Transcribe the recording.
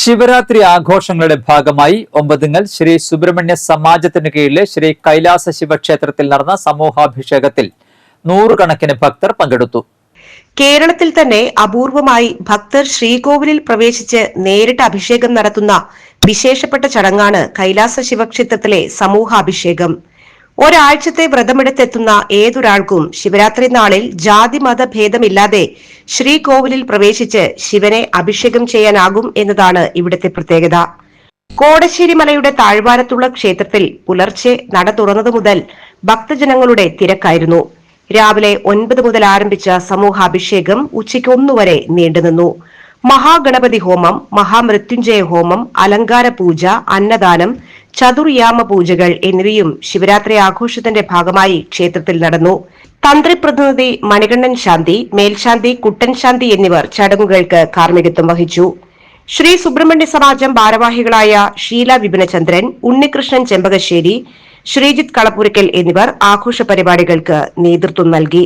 ശിവരാത്രി ആഘോഷങ്ങളുടെ ഭാഗമായി ഒമ്പതുങ്ങൽ ശ്രീ സുബ്രഹ്മണ്യ സമാജത്തിന് കീഴിലെ ശ്രീ കൈലാസ ശിവക്ഷേത്രത്തിൽ നടന്ന സമൂഹാഭിഷേകത്തിൽ നൂറുകണക്കിന് ഭക്തർ പങ്കെടുത്തു. കേരളത്തിൽ തന്നെ അപൂർവമായി ഭക്തർ ശ്രീകോവിലിൽ പ്രവേശിച്ച് നേരിട്ട് അഭിഷേകം നടത്തുന്ന വിശേഷപ്പെട്ട ചടങ്ങാണ് കൈലാസ ശിവക്ഷേത്രത്തിലെ സമൂഹാഭിഷേകം. ഒരാഴ്ചത്തെ വ്രതമെടുത്തെത്തുന്ന ഏതൊരാൾക്കും ശിവരാത്രി നാളിൽ ജാതി മത ഭേദമില്ലാതെ ശ്രീകോവിലിൽ പ്രവേശിച്ച് ശിവനെ അഭിഷേകം ചെയ്യാനാകും എന്നതാണ് ഇവിടുത്തെ പ്രത്യേകത. കോടശ്ശേരി മലയുടെ താഴ്വാരത്തുള്ള ക്ഷേത്രത്തിൽ പുലർച്ചെ നട തുറന്നതു മുതൽ ഭക്തജനങ്ങളുടെ തിരക്കായിരുന്നു. രാവിലെ ഒൻപത് മുതൽ ആരംഭിച്ച സമൂഹാഭിഷേകം ഉച്ചയ്ക്ക് ഒന്നുവരെ നീണ്ടുനിന്നു. മഹാഗണപതി ഹോമം മഹാമൃത്യുഞ്ജയ ഹോമം അലങ്കാര പൂജ അന്നദാനം ചതുർയാമ പൂജകൾ എന്നിവയും ശിവരാത്രി ആഘോഷത്തിന്റെ ഭാഗമായി ക്ഷേത്രത്തിൽ നടന്നു. തന്ത്രി പ്രതിനിധി മണികണ്ഠൻ ശാന്തി മേൽശാന്തി കുട്ടൻ ശാന്തി എന്നിവർ ചടങ്ങുകൾക്ക് കാർമ്മികത്വം വഹിച്ചു. ശ്രീ സുബ്രഹ്മണ്യ സമാജം ഭാരവാഹികളായ ഷീല വിപിനചന്ദ്രൻ ഉണ്ണികൃഷ്ണൻ ചെമ്പകശ്ശേരി ശ്രീജിത്ത് കളപ്പുരയ്ക്കൽ എന്നിവർ ആഘോഷ പരിപാടികൾക്ക് നേതൃത്വം നൽകി.